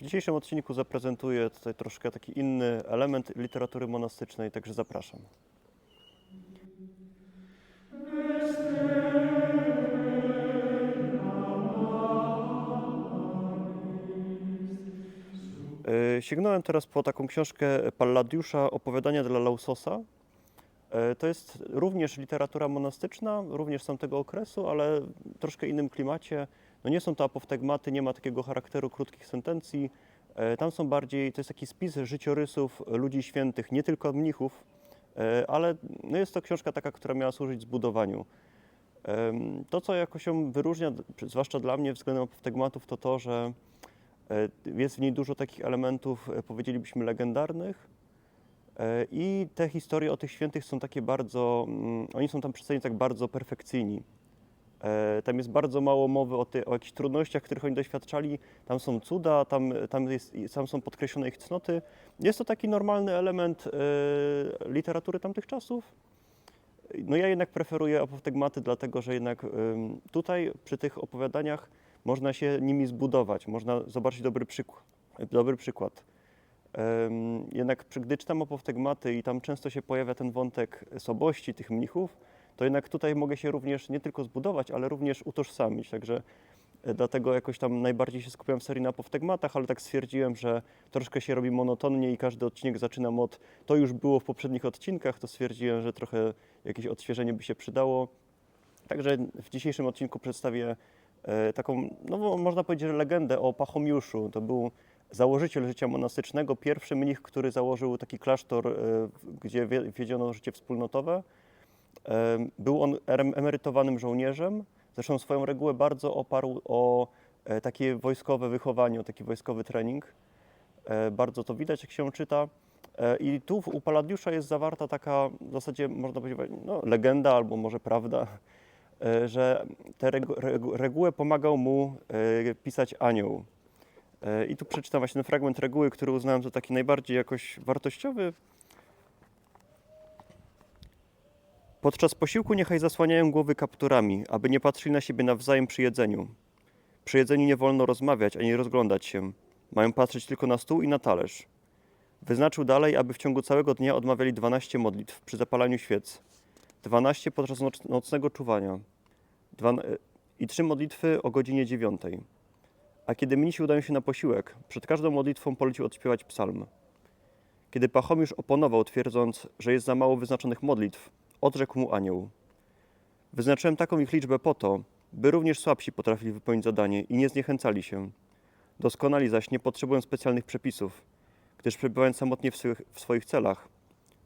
W dzisiejszym odcinku zaprezentuję tutaj troszkę taki inny element literatury monastycznej, także zapraszam. E, Sięgnąłem teraz po taką książkę Palladiusza Opowiadania dla Lausosa. E, To jest również literatura monastyczna, również z tamtego okresu, ale w troszkę innym klimacie. No nie są to apoftegmaty, nie ma takiego charakteru krótkich sentencji. E, Tam są bardziej, to jest taki spis życiorysów ludzi świętych, nie tylko mnichów, e, ale no jest to książka taka, która miała służyć zbudowaniu. To, co jakoś ją wyróżnia, zwłaszcza dla mnie względem apoftegmatów, to to, że jest w niej dużo takich elementów, powiedzielibyśmy, legendarnych. E, I te historie o tych świętych są takie bardzo, mm, oni są tam przedstawieni tak bardzo perfekcyjni. E, Tam jest bardzo mało mowy o, ty, o jakichś trudnościach, których oni doświadczali. Tam są cuda, tam, tam, jest, tam są podkreślone ich cnoty. Jest to taki normalny element e, literatury tamtych czasów. No ja jednak preferuję apoftegmaty, dlatego że jednak ym, tutaj przy tych opowiadaniach można się nimi zbudować, można zobaczyć dobry przykład. Dobry przykład. Jednak gdy czytam apoftegmaty i tam często się pojawia ten wątek słabości tych mnichów, to jednak tutaj mogę się również nie tylko zbudować, ale również utożsamić. Także e, dlatego jakoś tam najbardziej się skupiam w serii na apoftegmatach, ale tak stwierdziłem, że troszkę się robi monotonnie i każdy odcinek zaczynam od to już było w poprzednich odcinkach, to stwierdziłem, że trochę jakieś odświeżenie by się przydało. Także w dzisiejszym odcinku przedstawię e, taką, no można powiedzieć, legendę o Pachomiuszu. To był założyciel życia monastycznego, pierwszy mnich, który założył taki klasztor, e, gdzie wie- wiedziono życie wspólnotowe. E, Był on emerytowanym żołnierzem. Zresztą swoją regułę bardzo oparł o e, takie wojskowe wychowanie, o taki wojskowy trening. Bardzo to widać, jak się czyta. I tu u Palladiusza jest zawarta taka w zasadzie, można powiedzieć, no, legenda albo może prawda, że tę regu- regu- regułę pomagał mu pisać anioł. E, I tu przeczytam właśnie ten fragment reguły, który uznałem za taki najbardziej jakoś wartościowy. Podczas posiłku niechaj zasłaniają głowy kapturami, aby nie patrzyli na siebie nawzajem przy jedzeniu. Przy jedzeniu nie wolno rozmawiać ani rozglądać się. Mają patrzeć tylko na stół i na talerz. Wyznaczył dalej, aby w ciągu całego dnia odmawiali 12 modlitw przy zapalaniu świec, 12 podczas noc- nocnego czuwania dwa, i trzy modlitwy o godzinie 9. A kiedy mnisi udają się na posiłek, przed każdą modlitwą polecił odśpiewać psalm. Kiedy Pachomiusz oponował, twierdząc, że jest za mało wyznaczonych modlitw, odrzekł mu anioł. Wyznaczyłem taką ich liczbę po to, by również słabsi potrafili wypełnić zadanie i nie zniechęcali się. Doskonali zaś nie potrzebują specjalnych przepisów, gdyż przebywając samotnie w swych, w swoich celach,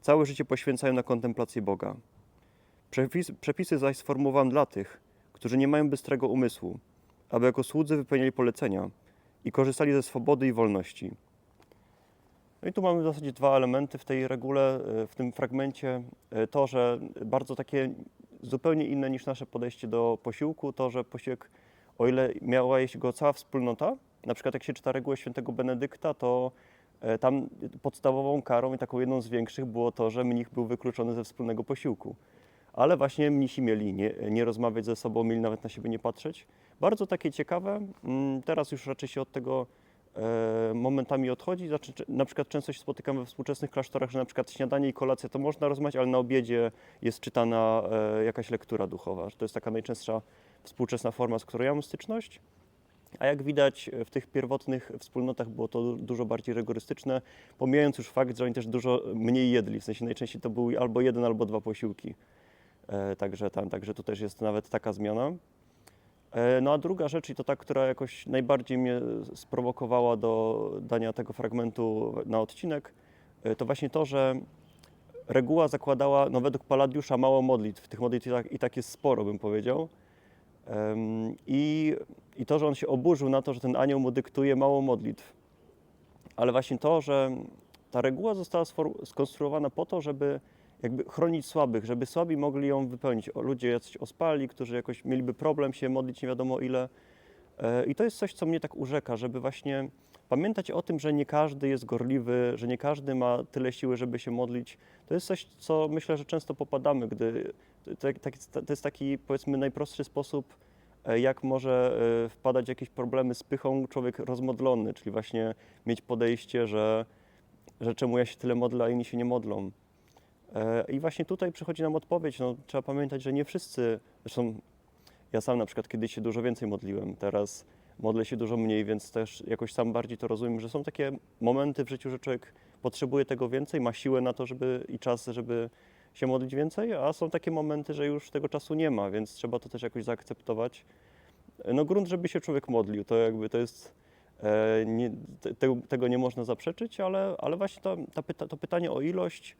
całe życie poświęcają na kontemplację Boga. Przepis, przepisy zaś sformułowałem dla tych, którzy nie mają bystrego umysłu, aby jako słudzy wypełniali polecenia i korzystali ze swobody i wolności. No i tu mamy w zasadzie dwa elementy w tej regule, e, w tym fragmencie. E, To, że bardzo takie zupełnie inne niż nasze podejście do posiłku, to, że posiłek, o ile miała jeść go cała wspólnota, na przykład jak się czyta regułę świętego Benedykta, to e, tam podstawową karą i taką jedną z większych było to, że mnich był wykluczony ze wspólnego posiłku. Ale właśnie mnisi mieli nie, nie rozmawiać ze sobą, mieli nawet na siebie nie patrzeć. Bardzo takie ciekawe. Mm, Teraz już raczej się od tego e, momentami odchodzi. Znaczy, czy- na przykład często się spotykamy we współczesnych klasztorach, że na przykład śniadanie i kolacja to można rozmawiać, ale na obiedzie jest czytana e, jakaś lektura duchowa. To jest taka najczęstsza współczesna forma, z którą ja mam styczność. A jak widać w tych pierwotnych wspólnotach było to du- dużo bardziej rygorystyczne, pomijając już fakt, że oni też dużo mniej jedli, w sensie najczęściej to były albo jeden, albo dwa posiłki. E, także, tam, także tu też jest nawet taka zmiana. E, No a druga rzecz, i to ta, która jakoś najbardziej mnie sprowokowała do dania tego fragmentu na odcinek, e, to właśnie to, że reguła zakładała, no według Palladiusza, mało modlitw. Tych modlitw i tak, i tak jest sporo, bym powiedział. I, I to, że on się oburzył na to, że ten anioł mu dyktuje mało modlitw. Ale właśnie to, że ta reguła została skonstruowana po to, żeby jakby chronić słabych, żeby słabi mogli ją wypełnić. O, ludzie jacyś ospali, którzy jakoś mieliby problem się modlić nie wiadomo ile. E, I to jest coś, co mnie tak urzeka, żeby właśnie pamiętać o tym, że nie każdy jest gorliwy, że nie każdy ma tyle siły, żeby się modlić. To jest coś, co myślę, że często popadamy, gdy to, jest taki powiedzmy najprostszy sposób e, jak może e, wpadać w jakieś problemy z pychą człowiek rozmodlony, czyli właśnie mieć podejście, że, że czemu ja się tyle modlę, a inni się nie modlą. E, I właśnie tutaj przychodzi nam odpowiedź. No, trzeba pamiętać, że nie wszyscy, zresztą ja sam na przykład kiedyś się dużo więcej modliłem, teraz modlę się dużo mniej, więc też jakoś sam bardziej to rozumiem, że są takie momenty w życiu, że człowiek potrzebuje tego więcej, ma siłę na to, żeby i czas, żeby się modlić więcej, a są takie momenty, że już tego czasu nie ma, więc trzeba to też jakoś zaakceptować. No grunt, żeby się człowiek modlił, to jakby to jest, e, nie, te, tego- nie można zaprzeczyć, ale, ale właśnie to, ta pyta, to pytanie o ilość,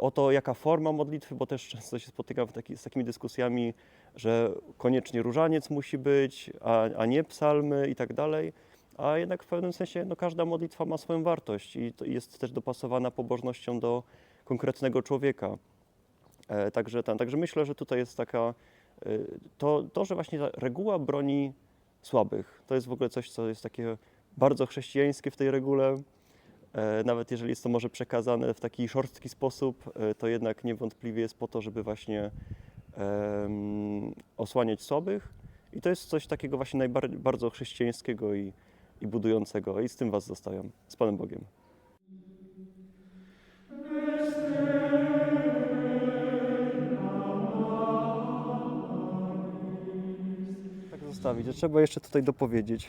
o to jaka forma modlitwy, bo też często się spotykam taki, z takimi dyskusjami, że koniecznie różaniec musi być, a, a nie psalmy i tak dalej. A jednak w pewnym sensie no, każda modlitwa ma swoją wartość i jest też dopasowana pobożnością do konkretnego człowieka. E, Także, ten, także myślę, że tutaj jest taka, e, to, to, że właśnie reguła broni słabych, to jest w ogóle coś, co jest takie bardzo chrześcijańskie w tej regule. E, Nawet jeżeli jest to może przekazane w taki szorstki sposób, e, to jednak niewątpliwie jest po to, żeby właśnie osłaniać słabych. I to jest coś takiego właśnie najbardziej bardzo chrześcijańskiego i, i budującego. I z tym Was zostawiam. Z Panem Bogiem. Tak zostawić. Trzeba jeszcze tutaj dopowiedzieć.